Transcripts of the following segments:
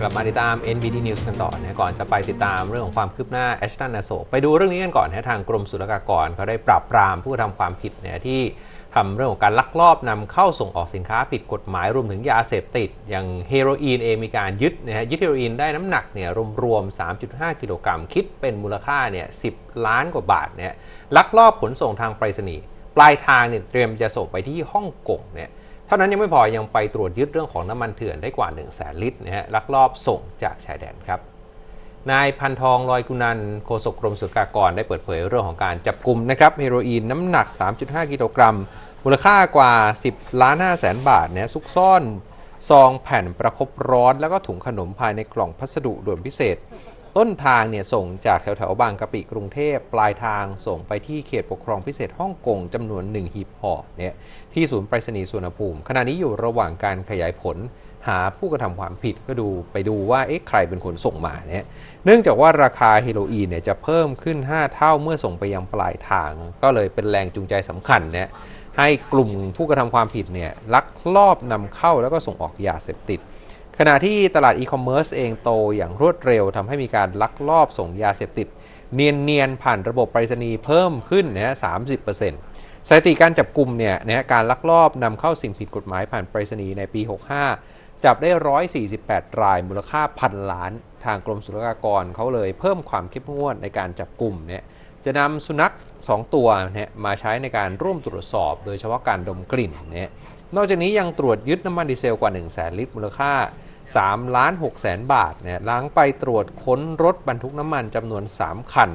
กลับมาติดตาม NBD News กันต่อนะก่อนจะไปติดตามเรื่องของความคืบหน้าแอชตันนาโศกไปดูเรื่องนี้กันก่อนนะทางกรมศุลกากรเขาได้ปราบปรามผู้ทำความผิดเนี่ยที่ทำเรื่องของการลักลอบนำเข้าส่งออกสินค้าผิดกฎหมายรวมถึงยาเสพติด อย่างเฮโรอีนเองมีการยึดนะฮะยึดเฮโรอีนได้น้ำหนักเนี่ยรวมๆ 3.5 กิโลกรัมคิดเป็นมูลค่าเนี่ย10 ล้านกว่าบาทเนี่ยลักลอบขนส่งทางไปรษณีย์ปลายทางเนี่ยเตรียมจะส่งไปที่ฮ่องกงเนี่ย เท่านั้นยังไม่พอยังไปตรวจยึดเรื่องของน้ำมันเถื่อนได้กว่า 1 0 0 0 0แสนลิตรนะฮะลักลอบส่งจากชายแดนครับนายพันทองลอยกุนันโฆษกกรมศุลกากรได้เปิดเผยเรื่องของการจับกลุ่มนะครับเฮโรอีนน้ำหนัก 3.5 กิโลกรัม มูลค่ากว่า 10 ล้าน5แสนบาทเนี่ยซุกซ่อน ซองแผ่นประคบร้อน แล้วก็ถุงขนมภายในกล่องพัสดุด่วนพิเศษ ต้นทางเนี่ยส่งจากแถวแถวบางกะปิกรุงเทพปลายทางส่งไปที่เขตปกครองพิเศษฮ่องกงจำนวน 1 หีบห่อเนี่ยที่ศูนย์ไปรษณีย์สุวรรณภูมิ ขณะนี้อยู่ระหว่างการขยายผลหาผู้กระทำความผิดก็ดูไปดูว่าเอ๊ะใครเป็นคนส่งมาเนี่ยเนื่องจากว่าราคาเฮโรอีนเนี่ยจะเพิ่มขึ้น 5 เท่าเมื่อส่งไปยังปลายทาง ก็เลยเป็นแรงจูงใจสำคัญเนี่ยให้กลุ่มผู้กระทำความผิดเนี่ยลักลอบนำเข้าแล้วก็ส่งออกยาเสพติด ขณะที่ตลาดอีคอมเมิร์ซเองโตอย่างรวดเร็วทำให้มีการลักลอบส่งยาเสพติด เนียนๆ ผ่านระบบไปรษณีย์เพิ่มขึ้นนะฮะ30%สถิติการจับกลุ่มเนี่ยนะฮะการลักลอบนำเข้าสิ่งผิดกฎหมายผ่านไปรษณีย์ในปี 65 จับได้ 148 รายมูลค่าพันล้าน ทางกรมศุลกากรเขาเลยเพิ่มความเข้มงวดในการจับกลุ่มเนี่ยจะนำสุนัข 2 ตัวเนี่ยมาใช้ในการร่วมตรวจสอบ โดยเฉพาะการดมกลิ่นเนี่ยนอกจากนี้ยังตรวจยึดน้ำมันดีเซลกว่า 1 0 0 0 0แสนลิตรมูลค่า 3ล้าน6แสนบาทเนี่ยล้างไปตรวจค้นรถบรรทุกน้ำมันจำนวน 3 คัน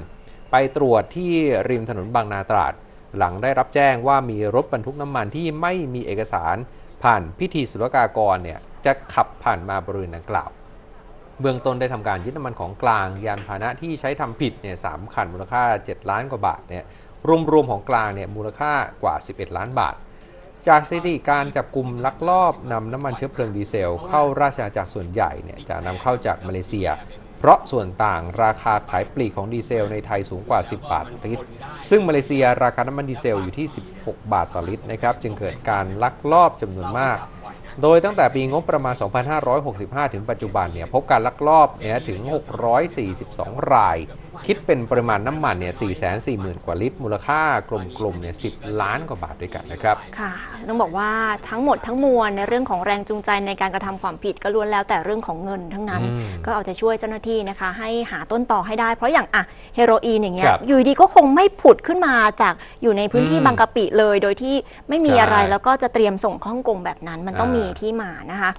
ไปตรวจที่ริมถนนบางนาตราด หลังได้รับแจ้งว่ามีรถบรรทุกน้ำมันที่ไม่มีเอกสารผ่านพิธีศุลกากรเนี่ยจะขับผ่านมาบริเวณดังกล่าว เบื้องต้นได้ทำการยึดน้ำมันของกลาง ยานพาหนะที่ใช้ทำผิดเนี่ยสามคันมูลค่า 7 ล้านกว่าบาทเนี่ยรวมๆของกลางเนี่ยมูลค่ากว่า 11 ล้านบาท จากสถิติการจับกลุ่มลักลอบนำน้ำมันเชื้อเพลิงดีเซล เข้าราชอาณาจักรส่วนใหญ่เนี่ยจะนำเข้าจากมาเลเซีย เพราะส่วนต่างราคาขายปลีกของดีเซลในไทยสูงกว่า 10 บาทต่อลิตร ซึ่งมาเลเซียราคาน้ำมันดีเซลอยู่ที่ 16 บาทต่อลิตรนะครับจึงเกิดการลักลอบจำนวนมาก โดยตั้งแต่ปีงบประมาณ 2565 ถึงปัจจุบันเนี่ยพบการลักลอบเนี่ยถึง 642 ราย คิดเป็นปริมาณน้ำมันเนี่ย440,000 กว่าลิตร มูลค่ากลมๆเนี่ย10 ล้านกว่าบาทด้วยกันนะครับ ค่ะ ต้องบอกว่าทั้งหมดทั้งมวลในเรื่องของแรงจูงใจในการกระทำความผิดก็ล้วนแล้วแต่เรื่องของเงินทั้งนั้นอืมก็เอาใจช่วยเจ้าหน้าที่นะคะ ให้หาต้นต่อให้ได้ เพราะอย่างอะเฮโรอีนอย่างเงี้ยครับอยู่ดีก็คงไม่ผุดขึ้นมาจากอยู่ในพื้นที่อืมบางกะปิเลย โดยที่ไม่มีใช่อะไรแล้วก็จะเตรียมส่งเข้าฮ่องกงแบบนั้น มันต้องอ่ามีมีที่มานะคะ